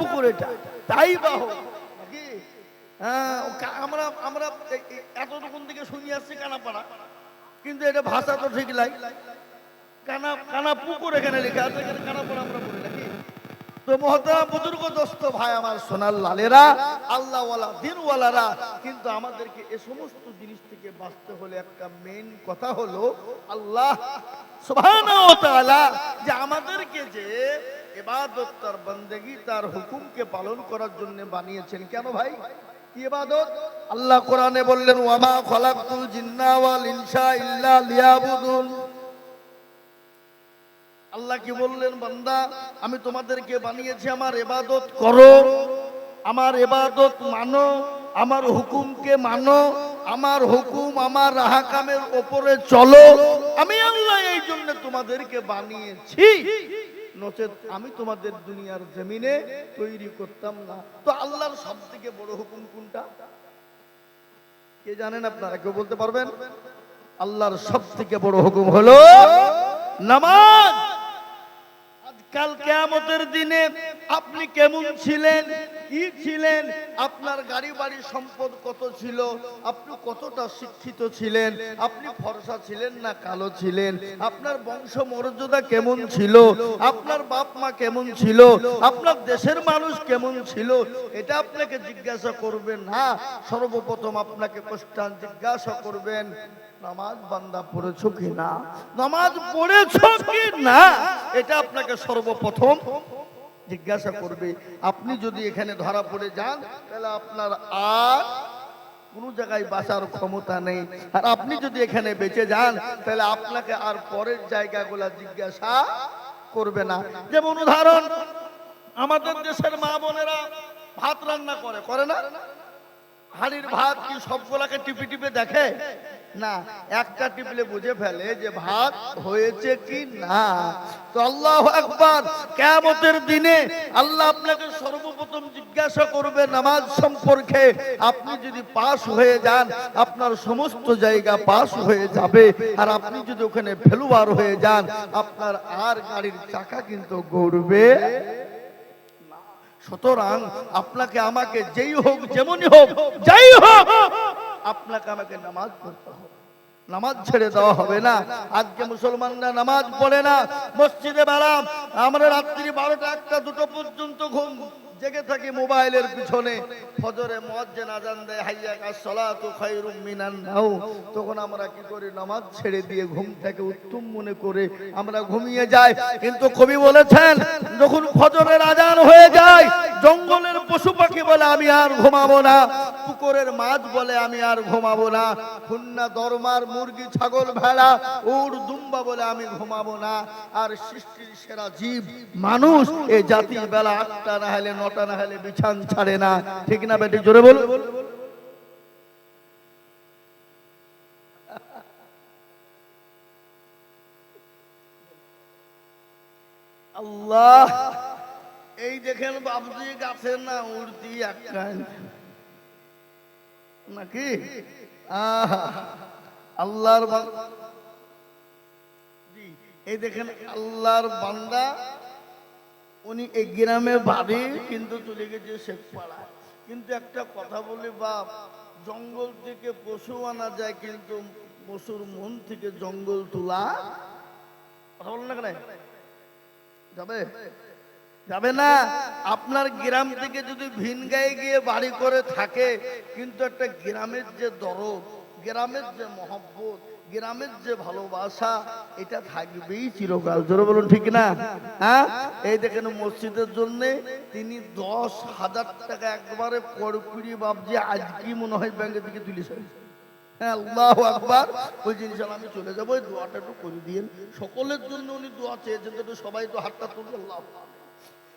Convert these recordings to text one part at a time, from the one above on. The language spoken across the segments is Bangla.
পুকুর এটা। তাই বা হোক হ্যাঁ আমরা আমরা এতটুকুন থেকে শুনিয়ে আসছি কানাপাড়া। কিন্তু এটা ভাষা তো ঠিক লাই কানা কানা পুকুর এখানে লেখা আছে, এখানে কানাপাড়া আমরা আমাদেরকে এ সমস্ত জিনিস থেকে বাঁচতে হলে একটা মেন কথা হলো আল্লাহ যে আমাদেরকে যে ইবাদত তার বন্দেগী, তার হুকুমকে পালন করার জন্য বানিয়েছেন। কেন ভাই? কি ইবাদত? আল্লাহ কোরআনে বললেন ওয়ামা ওয়াল ইনসা আল্লাহ কি বললেন বান্দা আমি তোমাদেরকে বানিয়েছি আমার এবাদত করো। আমার এবাদত মানো আমার হুকুমকে মানো আমার হুকুম আমার রাহাকামের ওপরে চলো। আমি আল্লাহ এই জন্য তোমাদেরকে বানিয়েছি। নচেত আমি তোমাদের দুনিয়ার জমিনে তৈরি করতাম না। তো আল্লাহর সব থেকে বড় হুকুম কোনটা? কে জানেন আপনারা কেউ বলতে পারবেন? আল্লাহর সব থেকে বড় হুকুম হলো নামাজ। আজকাল কেয়ামতের দিনে আপনি কেমন ছিলেন? কি ছিলেন? আপনার গাড়ি বাড়ি সম্পদ কত ছিল? আপনি কতটা শিক্ষিত ছিলেন? আপনি ফর্সা ছিলেন না কালো ছিলেন? আপনার বংশ মর্যাদা কেমন ছিল? আপনার বাপ মা কেমন ছিল? আপনার দেশের মানুষ কেমন ছিল? এটা আপনাকে জিজ্ঞাসা করবেন, না? সর্বপ্রথম আপনাকে কোশ্চান জিজ্ঞাসা করবেন, নামাজ বান্দা পড়েছো কি না? নামাজ পড়েছ কি না? এটা আপনাকে সর্বপ্রথম জিজ্ঞাসা করবে, আপনি যদি এখানে ধরা পড়ে যান, তাহলে আপনার আর কোনো জায়গায় বাঁচার ক্ষমতা নেই। আর আপনি যদি এখানে বেঁচে যান, তাহলে আপনাকে আর পরের জায়গাগুলা জিজ্ঞাসা করবে না। যেমন উদাহরণ, আমাদের দেশের মা বোনেরা ভাত রান্না করে করে না? হাড়ির ভাত কি সবগুলাকে টিপে টিপে দেখে? না, একটা টিপলে বুঝে ফেলে যে ভাত হয়েছে কি না। তো আল্লাহ একবার কেমতের দিনে আল্লাহ আপনাকে সর্বপ্রথম জিজ্ঞাসা করবে নামাজ সম্পর্কে। আপনি যদি পাস হয়ে যান, আপনার সমস্ত জায়গা পাস হয়ে যাবে। আর আপনি যদি ওখানে ফেলুয়ার হয়ে যান, আপনার আর গাড়ির চাকা কিন্তু গড়বে সুতরাং আপনাকে আমাকে যেই হোক, যেমনই হোক, যাই হোক আপনাকে আমাকে নামাজ পড়তে হবে। নামাজ ছেড়ে দেওয়া হবে না। আজকে মুসলমানরা নামাজ পড়ে না। মসজিদে বেড়াম। আমরা রাত্রি বারোটা একটা দুটো পর্যন্ত ঘুম। জেগে থাকি মোবাইলের পিছনে। ফজরে মজ্জে আজান দেয়, হাইয়া কাজ, সলাতু খায়রুম মিনান নাও। তখন আমরা কি করি? নামাজ ছেড়ে দিয়ে ঘুম থেকে উত্তম মনে করে আমরা ঘুমিয়ে যাই। কিন্তু কবি বলেছেন, যখন ফজরের আজান হয়ে যায় জঙ্গলের পশু পাখি বলে আমি আর ঘুমাবো না। পুকুরের মাছ বলে আমি আর ঘুমাবো না। খুন্না, দরমার, মুরগি, ছাগল, ভেড়া, উড়, দুম্বা বলে আমি ঘুমাবো না। আর সৃষ্টির সেরা জীব মানুষ, এ জাতি বেলা আটটা না হলে, নটা না হলে বিছান ছাড়ে না। ঠিক না বেটি, জোরে বল আল্লাহ এই দেখেন বাবজি গাছে না উড়তি নাকি? আল্লাহর এই দেখেন আল্লাহর বান্দা, উনি এই গ্রামে বাড়ি, কিন্তু চলে গেছে শেখপাড়া। কিন্তু একটা কথা বলি, বাপ, জঙ্গল থেকে পশু আনা যায়, কিন্তু পশুর মন থেকে জঙ্গল তোলা কথা বলেন না কেন? যাবে? যাবে না। আপনার গ্রাম থেকে যদি ভিন গায়ে গিয়ে বাড়ি করে থাকে, কিন্তু একটা গ্রামের যে দরদ, গ্রামের যে মহব্বত, গ্রামের যে ভালোবাসা, এটা থাকবেই চিরকাল। জোরে বলুন, ঠিক না? হ্যাঁ? এই দেখেন মসজিদের জন্য তিনি দশ হাজার টাকা একবারে করকুড়ি বাবজি আজকে মনে হয় ব্যাংকের দিকে তুলেছেন হ্যাঁ সকলের জন্য উনি দোয়া চেয়েছেন সবাই তো হাতটা তুলবে আল্লাহ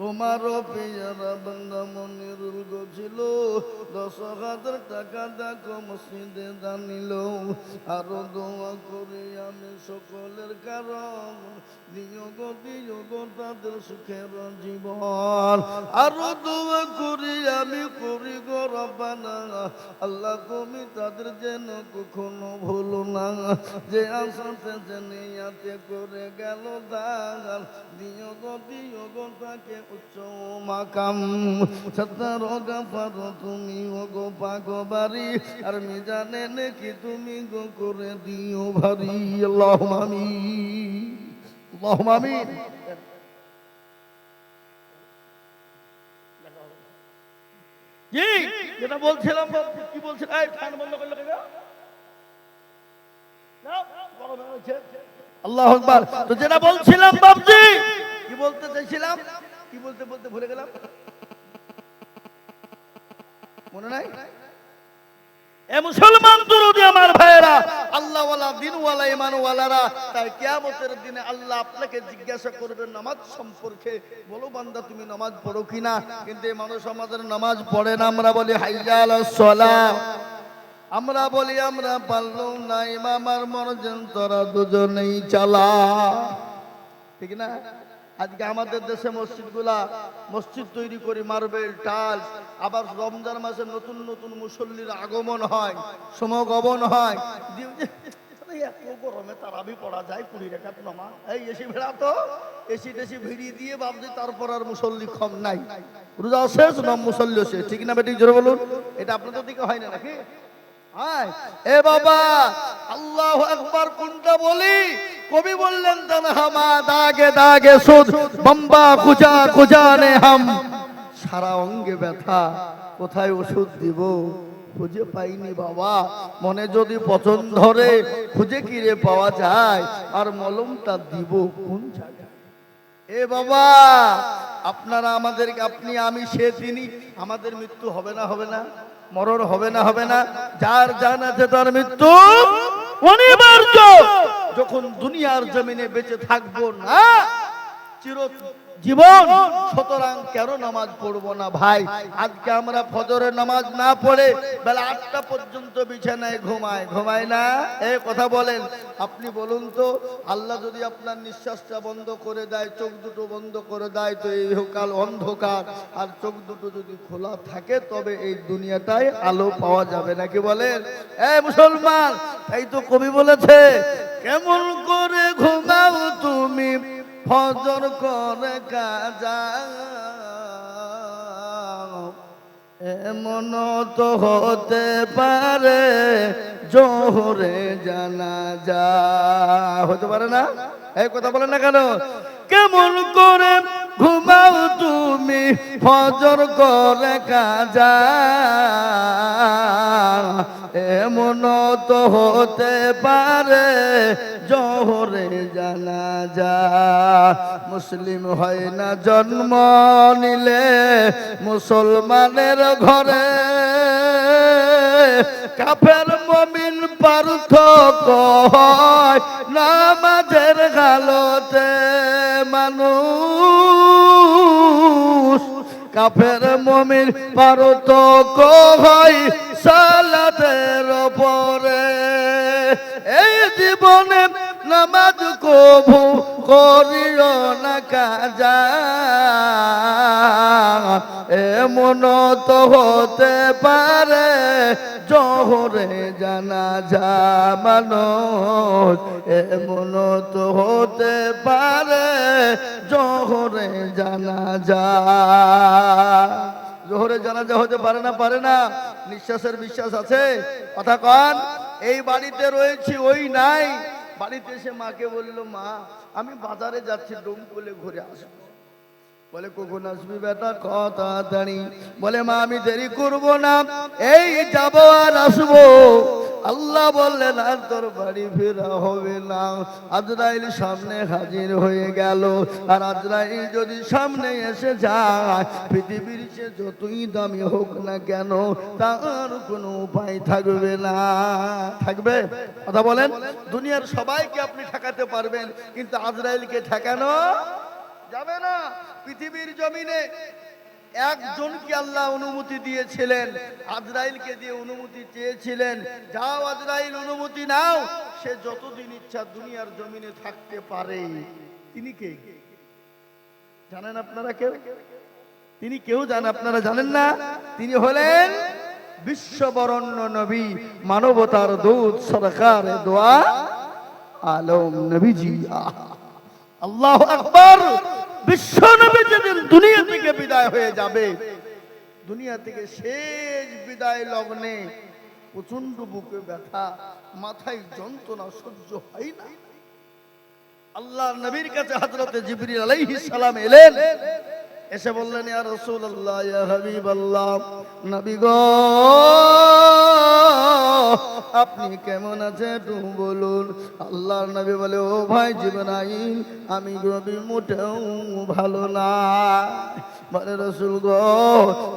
তোমারও পেয়ারা বান্দা মনিরুল গো ছিল। দশ হাজার টাকা দেখো মসজিদে জানিল। আরও দোয়া করি আমি সকলের কারণ। দিও গো দিও গো তাদের সুখের জীবন। আরও দোয়া করি আমি করি গো রব্বানা। আল্লাহ তুমি তাদের যেন কখনো ভুলো না। যে আসাতে যে করে গেল দাগাল দিও গো, দিও তাকে মাকাম তুমি ও গো পাগবারি আর নাকি তুমি গো করে দিও ভারি। কি যেটা বলছিলাম কি বলছিলাম? এই ফ্যান বন্ধ আকবার। তো যেটা বলছিলাম বাবজি কি বলতে চাইছিলাম? কি বলতে বলতে ভুলে গেলাম? মনে নাই? এ মুসলমান দুরুদি আমার তাই কিয়ামতের দিনে আল্লাহ আপনাকে জিজ্ঞাসা করবেন নামাজ সম্পর্কে। বলো বান্দা, তুমি নামাজ পড়ো কিনা? কিন্তু এই মানুষ আমাদের নামাজ পড়ে না, আমরা বলি হাইয়াল সালাম আমরা বলি, আমরা পারলাম না, ইমাম আর মরজেন তোরা দুজনেই চালা। ঠিক না? আজকে আমাদের দেশে মসজিদগুলা, মসজিদ তৈরি করে, মার্বেল, টাইলস, আবার রমজান মাসে নতুন নতুন মুসল্লির আগমন হয়, সমগমন হয়। তারাবি পড়া যায়, কুড়ি এই এসি ভেড়া তো, এসি টেসি ভিড়িয়ে দিয়ে তারপর আর মুসল্লি নাই। রোজা শেষ শেষ। এটা হয় না নাকি? এ বাবা, আল্লাহ কোনটা বলি? কবি বললেন তনহামা দাগে দাগে সুদ, বম্বা কুজা কুজা নে হাম। সারা অঙ্গে ব্যথা, কোথায় ওষুধ দিব? খুঁজে পাইনি বাবা। মনে যদি পছন্দ ধরে, খুঁজে কিরে পাওয়া যায়? আর মলমটা দিব কোন এ বাবা, আপনারা আমাদেরকে, আপনি, আমি, সে, তিনি, আমাদের মৃত্যু হবে না হবে না, মরণ হবে না হবে না। যার জান আছে তার মৃত্যু অনিবার্য। যখন দুনিয়ার জমিনে বেঁচে থাকব না চির জীবন। সুতরাং কেন নামাজ পড়ব না ভাই? আজকে আমরা ফজরের নামাজ না পড়ে বেলা আটটা পর্যন্ত বিছানায় ঘুমায় ঘুমায় না? এ কথা বলেন। আপনি বলুন তো আল্লাহ যদি আপনার নিঃশ্বাসটা বন্ধ করে দেয় চোখ দুটো বন্ধ করে দেয় তো এই কাল অন্ধকার। আর চোখ দুটো যদি খোলা থাকে তবে এই দুনিয়াটায় আলো পাওয়া যাবে নাকি বলেন? এ মুসলমান এই তো কবি বলেছে কেমন করে ঘুমাও তুমি? ফজর করে কাজা। এমন তো হতে পারে, জোহরে জানা যা। হতে পারে না? এই কথা বলে না কেন? কেমন করে ঘুমাও তুমি? ফজর করে কাজা। এমন তো হতে পারে জহরে জানা যা মুসলিম হয় না জন্ম নিলে মুসলমানের ঘরে। কাফের মমিন পার্থক্য হয়, নামাজের গালতে কাফের মমিন পার্থক্য হয় সালাতের ওপরে এই জীবনে নামাজ কবু করিও না কাজা। এমন তো হতে পারে জহরে জানা যা মানুষ। এমন তো হতে পারে জহরে জানা যা জোহরে জানাজা হতে পারে না পারে না। নিঃশ্বাসের বিশ্বাস আছে। কথা কন, এই বাড়িতে রয়েছি, ওই নাই। বাড়িতে এসে মাকে বলল, মা, আমি বাজারে যাচ্ছি ডোমকুলে ঘুরে আসব। বলে, কখন আসবি বেটা? কথা বলে, মা, আমি দেরি করব না। এই যাব আর আসব। আল্লাহ বললেন, আর তোর বাড়ি ফেরা হবে না। আজরাইল সামনে হাজির হয়ে গেল। আর আজরাইল যদি সামনে এসে যায়, পৃথিবীর সে যতই দামি হোক না কেন, তার কোনো উপায় থাকবে না। থাকবে? কথা বলেন। দুনিয়ার সবাইকে আপনি ঠেকাতে পারবেন, কিন্তু আজরাইলকে ঠেকানো যাবে না। পৃথিবীর জমিনে একজনকে আল্লাহ অনুমতি দিয়েছিলেন, আজরাইলকে দিয়ে অনুমতি চেয়েছিলেন। যাও আজরাইল, অনুমতি নাও। সে যতদিন ইচ্ছা দুনিয়ার জমিনে থাকতে পারে। তিনি কে? জানেন আপনারা কেউ? তিনি কেউ জানেন? আপনারা জানেন না? তিনি হলেন বিশ্ববরণ্য নবী, মানবতার দূত, সরকার, দোয়া, আলম, নবীজি। আল্লাহ আকবর! বিশ্ব নবী যেদিন দুনিয়া থেকে বিদায় হয়ে যাবে। দুনিয়া থেকে শেষ বিদায় লগ্নে প্রচণ্ড বুকে ব্যথা, মাথায় যন্ত্রণা সহ্য হয় না। আল্লাহ নবীর কাছে হযরতে জিবরিল আলাইহিস সালাম এলেন। এসে বললেন, ইয়া রাসূলুল্লাহ, ইয়া হাবিবাল্লাহ, নবী গো আপনি কেমন আছেন একটু বলুন। আল্লাহর নবী বলে, ও ভাই জিবরাইল, আমি নবী মোটেও ভালো না। বলে, রসুল গো,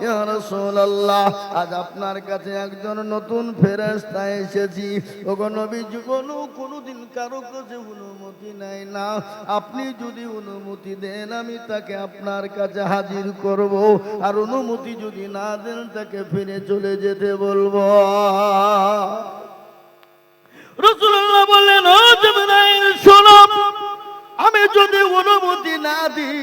ইয়া রাসূলুল্লাহ, আজ আপনার কাছে একজন নতুন ফেরেশতা এসেছি। ওগো নবী জীবনও কোনোদিন কারও কাছে অনুমতি নেয় না। আপনি যদি অনুমতি দেন, আমি তাকে আপনার কাছে হাজির করব। আর অনুমতি যদি না দেন, তাকে ফিরে চলে যেতে বলব। রসুল্লাহ বললেন ও জিবরাইল শোনো আমি যদি অনুমতি না দিই,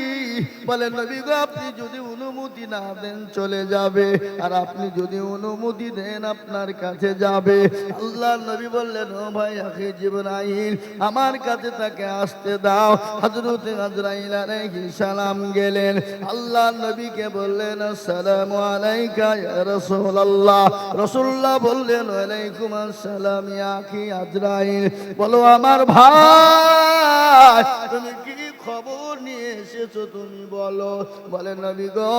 বলে, নবী গো, আপনি যদি অনুমতি না দেন, চলে যাবে। আর আপনি যদি অনুমতি দেন, আপনার কাছে যাবে। আল্লাহ নবী বললেন, ও ভাই, আখি জিবরাইল, আমার কাছে তাকে আসতে দাও। হযরত আজরাইল আলাইহিস সালাম গেলেন। আল্লাহ নবীকে বললেন, আসসালামু আলাইকা ইয়া রাসূলুল্লাহ। রাসূলুল্লাহ বললেন, ওয়ালাইকুম আসসালাম ইয়া আখি আজরাইল। বলো, আমার ভাই তুমি কি খবর নিয়ে এসেছ তুমি বলো। বলে, নবী গো,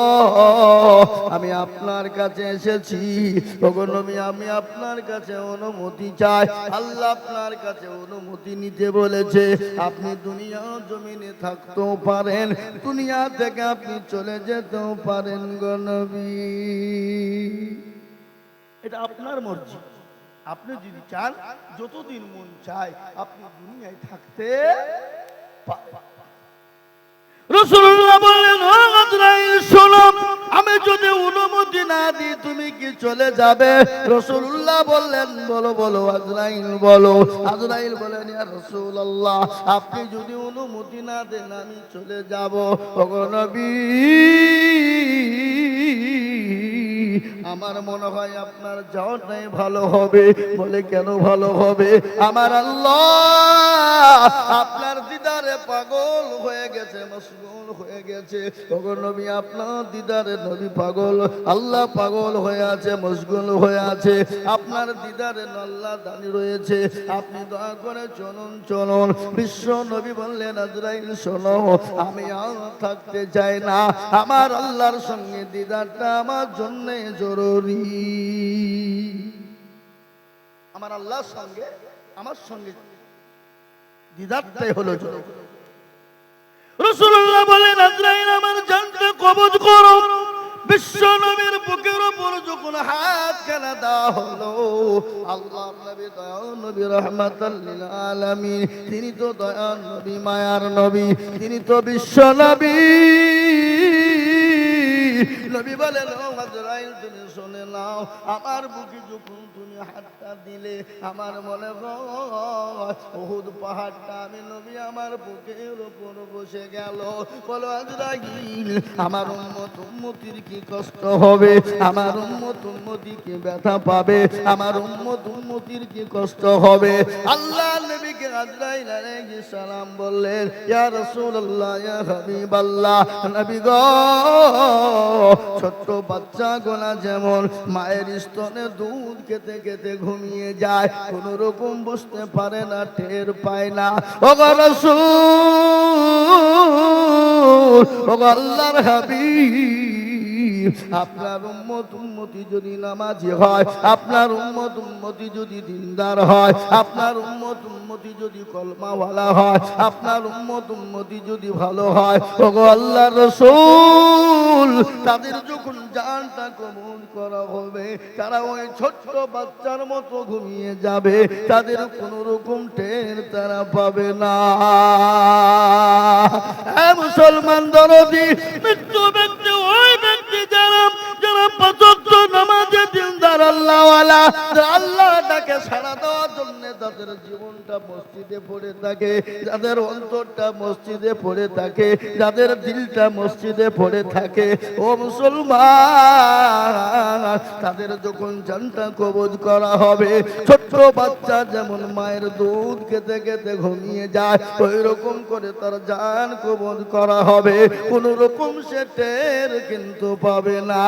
আমি আপনার কাছে এসেছি। ওগো নবী, আমি আপনার কাছে অনুমতি চাই। আল্লাহ আপনার কাছে অনুমতি নিতে বলেছে। আপনি দুনিয়া জমিনে থাকতেও পারেন, দুনিয়া থেকে আপনি চলে যেতেও পারেন গো নবী। এটা আপনার মর্জি। আপনি যদি চান, যতদিন মন চায়, আপনি দুনিয়ায় থাকতে বললেন আমি যদি অনুমতি না দিই, তুমি কি চলে যাবে? রসুল্লাহ বললেন, বলো বলো, আজরাইল বলো। আজরাইল বলেন রসুল্লাহ আপনি যদি অনুমতি না দেন, আমি চলে যাব। নবী আমার মনে হয় আপনার যাওয়াটাই ভালো হবে। বলে কেন ভালো হবে? আমার আল্লাহ আপনার দিদারে পাগল হয়ে গেছে, মশগুল। হয়ে গেছে। ওগো নবী আপনার দিদারে নবী পাগল। আল্লাহ পাগল হয়ে আছে, মশগুল হয়ে আছে। আপনার দিদারে আল্লাহ দানি রয়েছে। আপনি দয়া করে চলুন চলুন। বিশ্ব নবী বললেন, আজরাইল, শোনো, আমি আর থাকতে চাই না। আমার আল্লাহর সঙ্গে দিদারটা আমার জন্য জরুরি। আমার আল্লাহর সঙ্গে, আমার সঙ্গে দিদারটাই হলো জরুরি। রসুল্লাহ বলেন, আজরাইল, আমার জানতে কবজ করো। বিশ্ব নবীর বুকের উপর যখন হাত খেলা দেওয়া হলো আল্লাহ নবী দয়াল নবী, রহমাতাল লিল আলামিন। তিনি তো দয়াল নবী, মায়ার নবী। তিনি তো বিশ্ব নবী। নবী নাও, আমার বুকে যখন তুমি হাতটা দিলে, আমার মনে ওহুদ পাহাড়টা আমি নবী আমার বুকের উপর বসে গেল। বলো আমার উম্মত, উম্মতির কি কষ্ট হবে? আমার উম্মত, উম্মতি কি ব্যথা পাবে? আমার উম্মত, উম্মতির কি কষ্ট হবে? আল্লাহ নবীকে সালাম বললেন, ইয়া রাসূলুল্লাহ, ইয়া হাবিবাল্লাহ। নবী গো ছোট্ট বাচ্চা গোনা যেমন মায়ের স্তনে দুধ খেতে খেতে ঘুমিয়ে যায় কোন রকম বুঝতে পারে না, টের পায় না। ও গরসু ও আল্লাহর হাবিব আপনার উম্মত, উম্মতি যদি নামাজি হয়, আপনার উম্মত, উম্মতি যদি দিনদার হয়, আপনার উম্মত, উম্মতি যদি কলমাওয়ালা হয়, আপনার উম্মত, উম্মতি যদি ভালো হয়, ওগো আল্লাহ রসুল, তাদের যখন জানটা কবুল করা হবে, তারা ওই ছোট্ট বাচ্চার মতো ঘুমিয়ে যাবে, তাদের কোনো রকম টের তারা পাবে না। মুসলমান দরদি আল্লাহটাকে সাড়া দেওয়ার জন্য তাদের জীবনটা মসজিদে পড়ে থাকে, যাদের অন্তরটা মসজিদে পড়ে থাকে, যাদের দিলটা মসজিদে পড়ে থাকে, ও মুসলমান, তাদের যখন জানটা কবজ করা হবে, ছোট্ট বাচ্চা যেমন মায়ের দুধ খেতে খেতে ঘুমিয়ে যায় ওই রকম করে তার জান কবজ করা হবে কোন রকম সে টের কিন্তু পাবে না।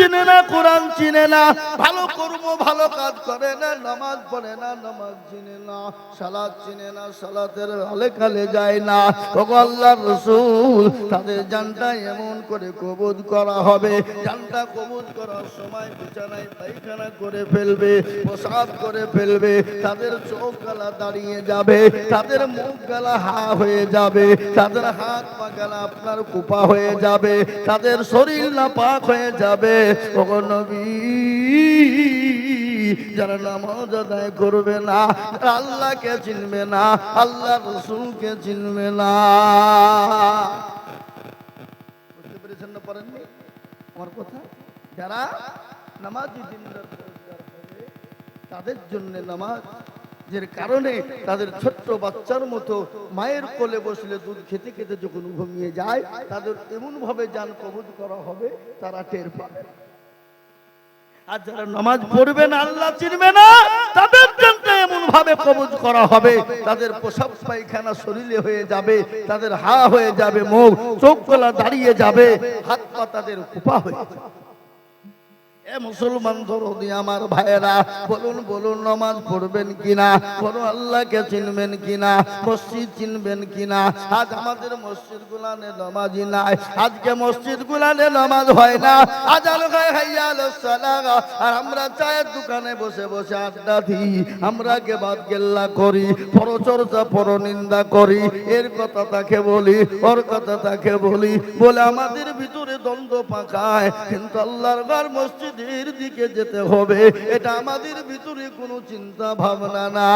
চিনে না, কোরআন চিনে না। ভালো কর্ম, ভালো কাজ করে না, নামাজ পড়ে না, নামাজ চিনে না সালাদ চিনে না, সালাতের হলে কালে যায় না। ওগো আল্লাহর রসুল, তাদের জানটা এমন করে কবুল করা হবে। জানটা কবুল করার সময় বিছানায় পায়খানা করে ফেলবে, প্রসাদ করে ফেলবে, তাদের চোখ গালা দাঁড়িয়ে যাবে, তাদের মুখ গালা হা হয়ে যাবে, তাদের হাত পা গালা আপনার কুপা হয়ে যাবে, তাদের শরীর না পাক হয়ে যাবে নবী, যারা নামাজ আদায় করবে না যারা আল্লাহকে চিনবে না, আল্লাহ রসুলকে চিনবে না। বুঝতে পেরেছেন না পারেননি আমার কথা? যারা নামাজি তাদের জন্য নামাজ, যের কারণে তাদের ছোট্ট বাচ্চার মতো মায়ের কোলে বসলে দুধ খেতে খেতে যখন ঘুমিয়ে যায়, তাদের এমন ভাবে যান কবুল করা হবে, তারা টের পাবে আর যারা নামাজ পড়বে না, আল্লাহ চিনবে না, তাদের জন্য এমন ভাবে কবজ করা হবে। তাদের পোশাক পায়খানা শরীরে হয়ে যাবে, তাদের হা হয়ে যাবে, মুখ, চোখ গলা দাঁড়িয়ে যাবে, হাত পা তাদের কুপা হয়ে যাবে। এ মুসলমান ধরুন আমার ভাইয়েরা, বলুন বলুন, নমাজ পড়বেন কিনা? বলুন, আল্লাহকে চিনবেন কিনা? মসজিদ চিনবেন কিনা? আজ আমাদের মসজিদ গুলানে নমাজি নাই। আজকে মসজিদ গুলানে নমাজ হয় না। আজ আর আমরা চায়ের দোকানে বসে বসে আড্ডা দিই। আমরা কে বাদ গেল্লা করি, পরচর্চা, পরনিন্দা করি। এর কথা তাকে বলি, ওর কথা তাকে বলি। বলে আমাদের ভিতরে দ্বন্দ্ব পাকায়। কিন্তু আল্লাহর ঘর মসজিদের দিকে যেতে হবে। এটা আমাদের ভিতরে কোনো চিন্তা ভাবনা না।